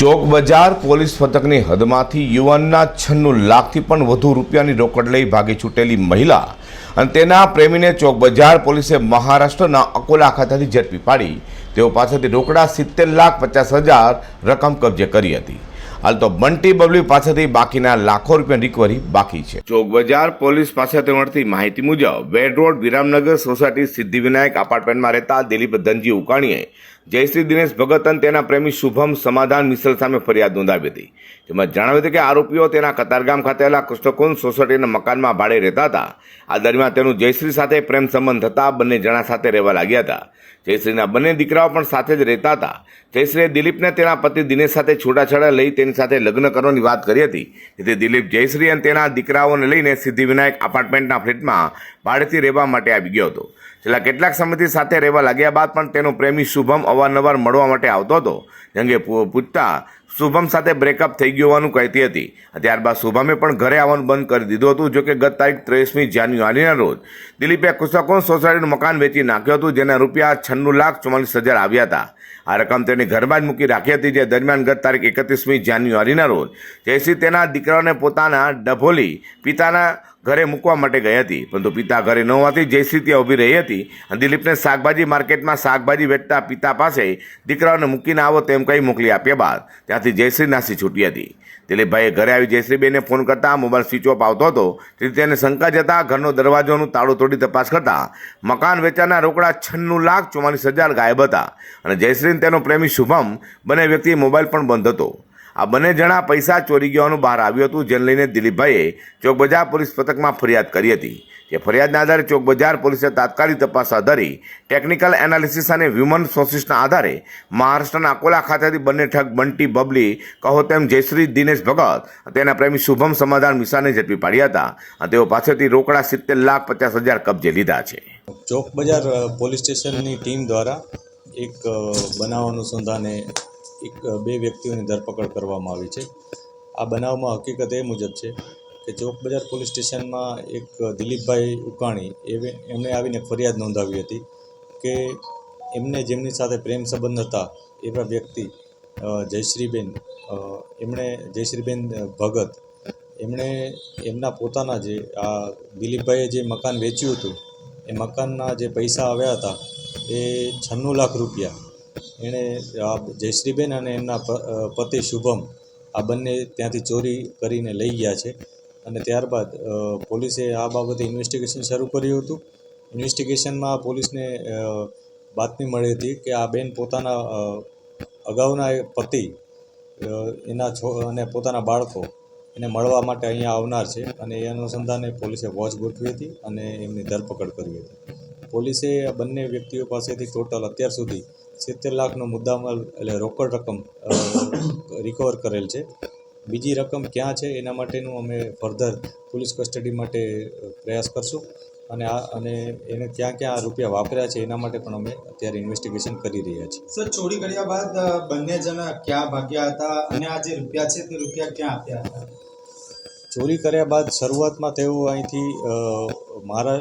ચોક બજાર પોલીસ પથકની હદમાંથી યુવાનના છન્નું લાખથી પણ વધુ રૂપિયાની રોકડ લઈ ભાગી છૂટેલી મહિલા અને તેના પ્રેમીને ચોક બજાર પોલીસે મહારાષ્ટ્રના અકોલા ખાતેથી ઝડપી પાડી. તેઓ પાસેથી રોકડા સિત્તેર લાખ પચાસ હજાર રકમ કબજે કરી હતી. હાલ તો બંટી બબલી પાસેથી બાકીના લાખો રૂપિયા રિકવરી બાકી છે. ચોક બજાર પોલીસ પાસેથી મળતી માહિતી મુજબ, વેડ રોડ વિરામનગર સોસાયટી સિદ્ધિવિનાયક એપાર્ટમેન્ટમાં રહેતા દિલીપ ધનજી ઉકાણીએ જયશ્રી દિનેશ ભગત અને તેના પ્રેમી શુભમ સમાધાન મિસલ સામે ફરિયાદ નોંધાવી હતી. જેમાં જણાવ્યું હતું કે આરોપીઓ તેના કતારગામ ખાતે આવેલા કૃષ્ણકુંજ સોસાયટીના મકાનમાં ભાડે રહેતા હતા. આ દરમિયાન તેનું જયશ્રી સાથે પ્રેમ સંબંધ હતા બંને જણા સાથે રહેવા લાગ્યા હતા. જયશ્રીના બંને દીકરાઓ પણ સાથે જ રહેતા હતા. જયશ્રીએ દિલીપને તેના પતિ દિનેશ સાથે છૂટાછેડા લઈ તેની સાથે લગ્ન કરવાની વાત કરી હતી. જેથી દિલીપ જયશ્રી અને તેના દીકરાઓને લઈને સિદ્ધિવિનાયક અપાર્ટમેન્ટના ફ્લેટમાં ભાડેથી રહેવા માટે આવી ગયો હતો. છેલ્લા કેટલાક સમયથી સાથે રહેવા લાગ્યા બાદ પણ તેનો પ્રેમી શુભમ અવારનવાર મળવા માટે આવતો હતો. જેંગે પૂછતા શુભમ સાથે બ્રેકઅપ થઈ ગયું હોવાનું કહેતી હતી. ત્યારબાદ શુભમે પણ ઘરે આવવાનું બંધ કરી દીધું હતું, જોકે ગત તારીખ ત્રેવીસમી જાન્યુઆરીના રોજ. દિલીપે કુશકોન સોસાયટીનું મકાન વેચી નાખ્યું હતું, જેના રૂપિયા છન્નું લાખ ચુમ્માલીસ હજાર આવ્યા હતા. આ રકમ તેની ઘરમાં જ મૂકી રાખી હતી, જે દરમિયાન ગત તારીખ એકત્રીસમી જાન્યુઆરીના રોજ. જયશ્રી તેના દીકરાઓને પોતાના ડભોલી પિતાના ઘરે મૂકવા માટે ગઈ હતી. પરંતુ પિતા ઘરે ન હોવાથી જયશ્રી ત્યાં ઊભી રહી હતી. અને દિલીપને શાકભાજી માર્કેટમાં શાકભાજી વેચતા પિતા પાસે દીકરાઓને મૂકીને આવો તેમ કહી મોકલી આપ્યા બાદ. ત્યાંથી જયશ્રી નાસી છૂટી હતી. દિલીપભાઈએ ઘરે આવી જયશ્રીબેનને ફોન કરતા મોબાઈલ સ્વિચ ઓફ આવતો હતો. તેથી તેને શંકા જતા ઘરનો દરવાજોનું તાળું તોડી તપાસ કરતા મકાન વેચાના રોકડા છન્નું લાખ ચોમાલીસ હજાર ગાયબ હતા. અને જયશ્રીને તેનો પ્રેમી શુભમ, બંને વ્યક્તિ મોબાઈલ પણ બંધ હતો. આ બંને જણા પૈસા ચોરી ગયાનું બહાર આવ્યું હતું, જેને લઈને દિલીપભાઈએ ચોકબજાર પોલીસ પથકમાં ફરિયાદ કરી હતી. જે ફરિયાદના આધારે ચોકબજાર પોલીસે તાત્કાલિક તપાસ હાથ ધરી ટેકનિકલ એનાલિસિસ અને હ્યુમન સોર્સિસના આધારે મહારાષ્ટ્રના અકોલા ખાતેથી બંને ઠગ બંટી બબલી કહો તેમ જયશ્રી, દિનેશ ભગત તેના પ્રેમી શુભમ સમાધાન મિશાને ઝડપી પાડ્યા હતા અને તેઓ પાસેથી રોકડા સિત્તેર લાખ પચાસ હજાર કબજે લીધા છે. ચોક બજાર પોલીસ સ્ટેશનની ટીમ દ્વારા એક બનાવવાનું બનાવ અનુસંધાને એક બે વ્યક્તિઓની ધરપકડ કરવામાં આવી છે. આ બનાવમાં હકીકત એ મુજબ છે કે ચોક બજાર પોલીસ સ્ટેશનમાં એક દિલીપભાઈ ઉકાણી એવે, એમણે આવીને ફરિયાદ નોંધાવી હતી કે એમને જેમની સાથે પ્રેમ સંબંધ હતા એવા વ્યક્તિ જયશ્રીબેન એમણે જયશ્રીબેન ભગત એમણે એમના પોતાના જે, આ દિલીપભાઈએ જે મકાન વેચ્યું હતું એ મકાનના જે પૈસા આવ્યા હતા એ છન્નું લાખ રૂપિયા એણે આ જયશ્રીબેન અને એમના પતિ શુભમ આ બંને ત્યાંથી ચોરી કરીને લઈ ગયા છે. અને ત્યારબાદ પોલીસે આ બાબતે ઇન્વેસ્ટિગેશન શરૂ કર્યું હતું. ઇન્વેસ્ટિગેશનમાં પોલીસને બાતમી મળી હતી કે આ બેન પોતાના અગાઉના પતિ એના છો, અને પોતાના બાળકો એને મળવા માટે અહીંયા આવનાર છે. અને એ અનુસંધાને પોલીસે વોચ ગોઠવી હતી અને એમની ધરપકડ કરી હતી. પોલીસે આ બંને વ્યક્તિઓ પાસેથી ટોટલ અત્યાર સુધી સિત્તેર લાખનો મુદ્દામાલ એટલે રોકડ રકમ રિકવર કરેલ છે. બીજી રકમ ક્યાં છે એના માટેનું અમે ફર્ધર પોલીસ કસ્ટડી માટે પ્રયાસ કરશું. અને આ, અને એને ક્યાં ક્યાં રૂપિયા વાપર્યા છે એના માટે પણ અમે અત્યારે ઇન્વેસ્ટિગેશન કરી રહ્યા છીએ. સર, ચોરી કર્યા બાદ બંને જણા ક્યાં ભાગ્યા હતા? અને આ જે રૂપિયા છે તે રૂપિયા ક્યાં આપ્યા હતા? ચોરી કર્યા બાદ શરૂઆતમાં તેઓ અહીંથી મારા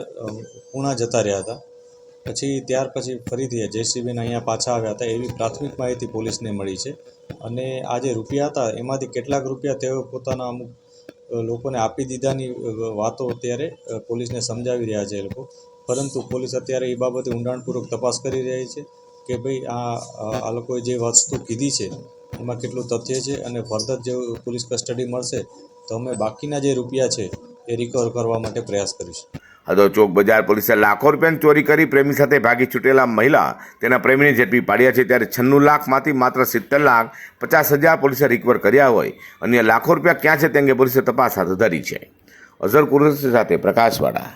પૂણા જતા રહ્યા હતા. પછી ત્યાર પછી ફરીથી જેસીબીને અહીંયા પાછા આવ્યા હતા. એવી પ્રાથમિક માહિતી પોલીસને મળી છે. અને આ જે રૂપિયા હતા, એમાંથી કેટલાક રૂપિયા તેઓ પોતાના અમુક લોકોને આપી દીધાની વાતો અત્યારે પોલીસને સમજાવી રહ્યા છે એ લોકો. પરંતુ પોલીસ અત્યારે એ બાબતે ઊંડાણપૂર્વક તપાસ કરી રહી છે કે ભાઈ આ આ લોકોએ જે વસ્તુ કીધી છે, એમાં કેટલું તથ્ય છે અને ફર્ધર જે પોલીસ કસ્ટડી મળશે તો અમે બાકીના જે રૂપિયા છે એ રિકવર કરવા માટે પ્રયાસ કરીશું. તો ચોક બજાર પોલીસે લાખો રૂપિયાની ચોરી કરી પ્રેમી સાથે ભાગી છૂટેલા મહિલા તેના પ્રેમીને ઝડપી પાડ્યા છે. ત્યારે છન્નું લાખમાંથી માત્ર સિત્તેર લાખ પચાસ હજાર પોલીસે રિકવર કર્યા હોય. અન્ય લાખો રૂપિયા ક્યાં છે તે અંગે પોલીસે તપાસ હાથ ધરી છે. અઝર કુરેશી સાથે પ્રકાશવાળા.